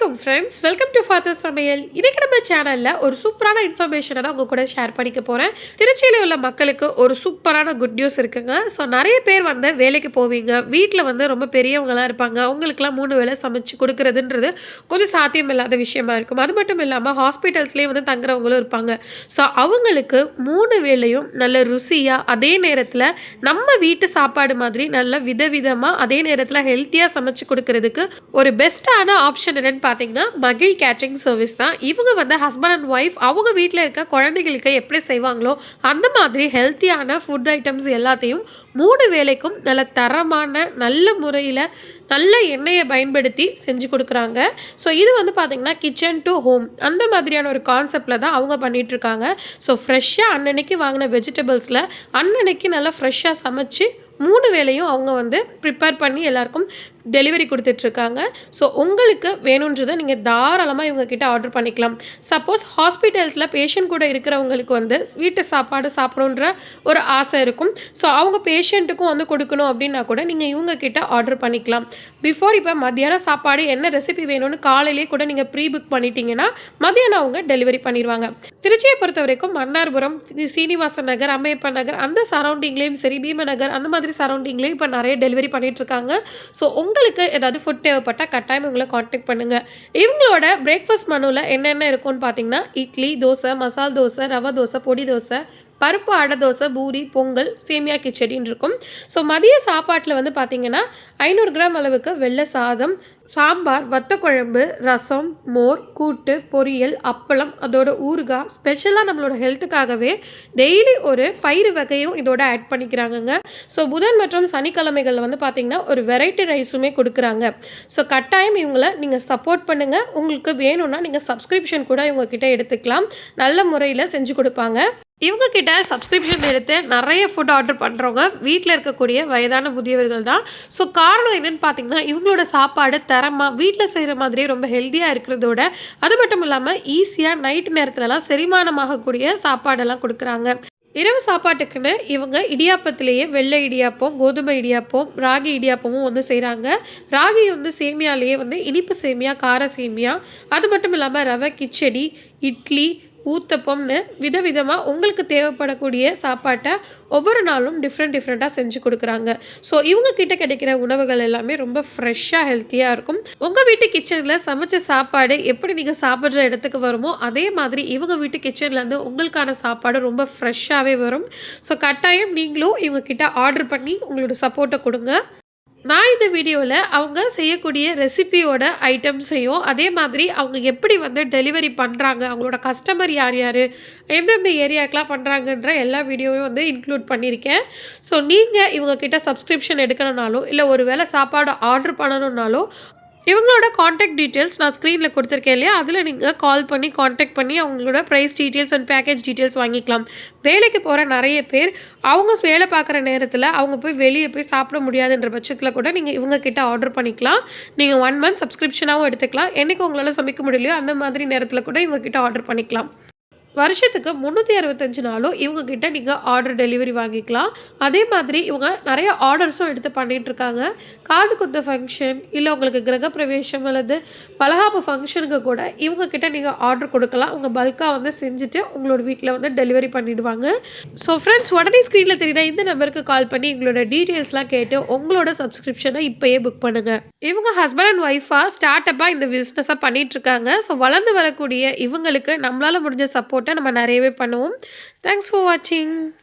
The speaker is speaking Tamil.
வணக்கம் ஃப்ரெண்ட்ஸ் வெல்கம் டு ஃபாதர் சமையல். இன்றைக்கி நம்ம சேனலில் ஒரு சூப்பரான இன்ஃபர்மேஷனை தான் உங்கள் கூட ஷேர் பண்ணிக்க போகிறேன் திருச்சியில் உள்ள மக்களுக்கு ஒரு சூப்பரான குட் நியூஸ் இருக்குங்க. ஸோ நிறைய பேர் வந்து வேலைக்கு போவீங்க. வீட்டில் வந்து ரொம்ப பெரியவங்களாம் இருப்பாங்க. அவங்களுக்குலாம் மூணு வேளை சமைச்சு கொடுக்குறதுன்றது கொஞ்சம் சாத்தியம் இல்லாத விஷயமா இருக்கும். அது மட்டும் இல்லாமல் ஹாஸ்பிட்டல்ஸ்லேயும் வந்து தங்குறவங்களும் இருப்பாங்க. ஸோ அவங்களுக்கு மூணு வேளையும் நல்ல ருசியாக அதே நேரத்தில் நம்ம வீட்டு சாப்பாடு மாதிரி நல்ல விதவிதமாக அதே நேரத்தில் ஹெல்த்தியாக சமைச்சு கொடுக்கறதுக்கு ஒரு பெஸ்ட்டான ஆப்ஷன் என்னென்னு பார்த்தீங்கன்னா மகிழ் கேட்ரிங் சர்வீஸ் தான். இவங்க வந்து ஹஸ்பண்ட் அண்ட் ஒய்ஃப் அவங்க வீட்டில் இருக்க குழந்தைகளுக்கு எப்படி செய்வாங்களோ அந்த மாதிரி ஹெல்த்தியான ஃபுட் ஐட்டம்ஸ் எல்லாத்தையும் மூணு வேளைக்கும் நல்ல தரமான நல்ல முறையில் நல்ல எண்ணெயை பயன்படுத்தி செஞ்சு கொடுக்குறாங்க. ஸோ இது வந்து பார்த்திங்கன்னா கிச்சன் டு ஹோம் அந்த மாதிரியான ஒரு கான்செப்டில் தான் அவங்க பண்ணிகிட்ருக்காங்க இருக்காங்க. ஸோ ஃப்ரெஷ்ஷாக அன்னன்னைக்கு வாங்கின வெஜிடபிள்ஸில் அன்னன்னைக்கு நல்லா ஃப்ரெஷ்ஷாக சமைச்சு மூணு வேளையும் அவங்க வந்து ப்ரிப்பேர் பண்ணி எல்லாருக்கும் டெலிவரி கொடுத்துட்ருக்காங்க. ஸோ உங்களுக்கு வேணுன்றதை நீங்கள் தாராளமாக இவங்கக்கிட்ட ஆர்டர் பண்ணிக்கலாம். சப்போஸ் ஹாஸ்பிட்டல்ஸில் பேஷண்ட் கூட இருக்கிறவங்களுக்கு வந்து வீட்டு சாப்பாடு சாப்பிடணுன்ற ஒரு ஆசை இருக்கும். ஸோ அவங்க பேஷண்ட்டுக்கும் வந்து கொடுக்கணும் அப்படின்னா கூட நீங்கள் இவங்கக்கிட்ட ஆர்டர் பண்ணிக்கலாம். பிஃபோர் இப்போ மத்தியானம் சாப்பாடு என்ன ரெசிபி வேணும்னு காலையிலேயே கூட நீங்கள் ப்ரீ புக் பண்ணிட்டீங்கன்னா மத்தியானம் அவங்க டெலிவரி பண்ணிடுவாங்க. திருச்சியை பொறுத்த வரைக்கும் மன்னார்புரம் சீனிவாசன் நகர் அம்மையப்பன் நகர் அந்த சரௌண்டிங்லேயும் சரி பீமநகர் அந்த மாதிரி சரௌண்டிங்லேயும் இப்போ நிறைய டெலிவரி பண்ணிகிட்ருக்காங்க இருக்காங்க ஸோ உங்களுக்கு ஏதாவது ஃபுட் தேவைப்பட்டால் கட்டாயம் உங்களை காண்டாக்ட் பண்ணுங்கள் இவங்களோட பிரேக்ஃபாஸ்ட் மனுவில் என்னென்ன இருக்கும்னு பார்த்தீங்கன்னா இட்லி தோசை மசால் தோசை ரவை தோசை பொடி தோசை பருப்பு அடை தோசை பூரி பொங்கல் சேமியா கிச்சடின்னு இருக்கும். ஸோ மதிய சாப்பாட்டில் வந்து பார்த்திங்கன்னா ஐநூறு கிராம் அளவுக்கு வெள்ளை சாதம் சாம்பார் வத்த குழம்பு ரசம் மோர் கூட்டு பொரியல் அப்பளம் அதோட ஊறுகாய் ஸ்பெஷலாக நம்மளோட ஹெல்த்துக்காகவே டெய்லி ஒரு பயிறு வகையும் இதோட ஆட் பண்ணிக்கிறாங்கங்க. ஸோ புதன் மற்றும் சனிக்கிழமைகளில் வந்து பார்த்திங்கன்னா ஒரு வெரைட்டி ரைஸுமே கொடுக்குறாங்க. ஸோ கட்டாயம் இவங்களை நீங்கள் சப்போர்ட் பண்ணுங்கள் உங்களுக்கு வேணும்னா நீங்கள் சப்ஸ்கிரிப்ஷன் கூட இவங்கக்கிட்ட எடுத்துக்கலாம். நல்ல முறையில் செஞ்சு கொடுப்பாங்க. இவங்கக்கிட்ட சப்ஸ்கிரிப்ஷன் எடுத்து நிறைய ஃபுட் ஆர்டர் பண்ணுறவங்க வீட்டில் இருக்கக்கூடிய வயதான முதியவர்கள் தான். ஸோ காரணம் என்னென்னு பார்த்தீங்கன்னா இவங்களோட சாப்பாடு தரமாக வீட்டில் செய்கிற மாதிரியே ரொம்ப ஹெல்த்தியாக இருக்கிறதோட அது மட்டும் இல்லாமல் ஈஸியாக நைட் நேரத்துலலாம் செரிமானமாகக்கூடிய சாப்பாடெல்லாம் கொடுக்குறாங்க. இரவு சாப்பாட்டுக்குன்னு இவங்க இடியாப்பத்திலேயே வெள்ளை இடியாப்பம் கோதுமை இடியாப்பம் ராகி இடியாப்பமும் வந்து செய்கிறாங்க ராகி வந்து சேமியாலேயே வந்து இனிப்பு சேமியா கார சேமியா அது மட்டும் இல்லாமல் ரவை கிச்சடி இட்லி ஊத்தப்பம்னு விதவிதமாக உங்களுக்கு தேவைப்படக்கூடிய சாப்பாட்டை ஒவ்வொரு நாளும் டிஃப்ரெண்ட் டிஃப்ரெண்ட்டாக செஞ்சு கொடுக்குறாங்க. ஸோ இவங்க கிட்ட கிடைக்கிற உணவுகள் எல்லாமே ரொம்ப ஃப்ரெஷ்ஷாக ஹெல்த்தியாக இருக்கும். உங்கள் வீட்டு கிச்சனில் சமைச்ச சாப்பாடு எப்படி நீங்கள் சாப்பிட்ற இடத்துக்கு வருமோ அதே மாதிரி இவங்க வீட்டு கிச்சன்லேருந்து உங்களுக்கான சாப்பாடு ரொம்ப ஃப்ரெஷ்ஷாகவே வரும். ஸோ கட்டாயம் நீங்களும் இவங்க கிட்ட ஆர்டர் பண்ணி உங்களோட சப்போர்ட்டை கொடுங்க. நான் இந்த வீடியோவில் அவங்க செய்யக்கூடிய ரெசிபியோட ஐட்டம்ஸையும் அதே மாதிரி அவங்க எப்படி வந்து டெலிவரி பண்ணுறாங்க அவங்களோட கஸ்டமர் யார் யார் எந்தெந்த ஏரியாக்கெலாம் பண்ணுறாங்கன்ற எல்லா வீடியோவையும் வந்து இன்க்ளூட் பண்ணியிருக்கேன். ஸோ நீங்கள் இவங்கக்கிட்ட சப்ஸ்கிரிப்ஷன் எடுக்கணுனாலும் இல்லை ஒரு வேளை சாப்பாடு ஆர்டர் பண்ணணுன்னாலும் இவங்களோட காண்டாக்ட் டீட்டெயில்ஸ் நான் ஸ்க்ரீனில் கொடுத்துருக்கேன் இல்லையா? அதில் நீங்கள் கால் பண்ணி காண்டாக்ட் பண்ணி அவங்களோட price details and package details வாங்கிக்கலாம். வேலைக்கு போகிற நிறைய பேர் அவங்க வேலை பார்க்குற நேரத்தில் அவங்க போய் வெளியே போய் சாப்பிட முடியாதுன்ற பட்சத்தில் கூட நீங்கள் இவங்கக்கிட்ட ஆர்டர் பண்ணிக்கலாம். நீங்கள் ஒன் மந்த் சப்ஸ்கிரிப்ஷனாகவும் எடுத்துக்கலாம். என்றைக்கு உங்களால் சமைக்க முடியலையோ அந்த மாதிரி நேரத்தில் கூட இவங்கக்கிட்ட ஆர்டர் பண்ணிக்கலாம். வருஷத்துக்கு முந்நூற்றி அறுபத்தஞ்சு நாளும் இவங்கக்கிட்ட நீங்கள் ஆர்டர் டெலிவரி வாங்கிக்கலாம். அதே மாதிரி இவங்க நிறைய ஆர்டர்ஸும் எடுத்து பண்ணிகிட்ருக்காங்க காது குத்து ஃபங்க்ஷன் இல்லை உங்களுக்கு கிரகப்பிரவேசம் அல்லது பலகாப்பு ஃபங்க்ஷனுக்கு கூட இவங்கக்கிட்ட நீங்கள் ஆர்டர் கொடுக்கலாம். உங்கள் பல்காக வந்து செஞ்சுட்டு உங்களோட வீட்டில் வந்து டெலிவரி பண்ணிவிடுவாங்க ஸோ ஃப்ரெண்ட்ஸ் உடனே ஸ்க்ரீனில் தெரியுற இந்த நம்பருக்கு கால் பண்ணி எங்களோட டீட்டெயில்ஸ்லாம் கேட்டு உங்களோட சப்ஸ்கிரிப்ஷனை இப்போயே புக் பண்ணுங்கள் இவங்க ஹஸ்பண்ட் அண்ட் ஒய்ஃபாக ஸ்டார்ட் அப்பாக இந்த பிஸ்னஸாக பண்ணிகிட்ருக்காங்க ஸோ வளர்ந்து வரக்கூடிய இவங்களுக்கு நம்மளால் முடிஞ்ச சப்போர்ட் சப்போர்ட்டை நம்ம நிறையவே பண்ணுவோம். தேங்க்ஸ் ஃபார் வாட்சிங்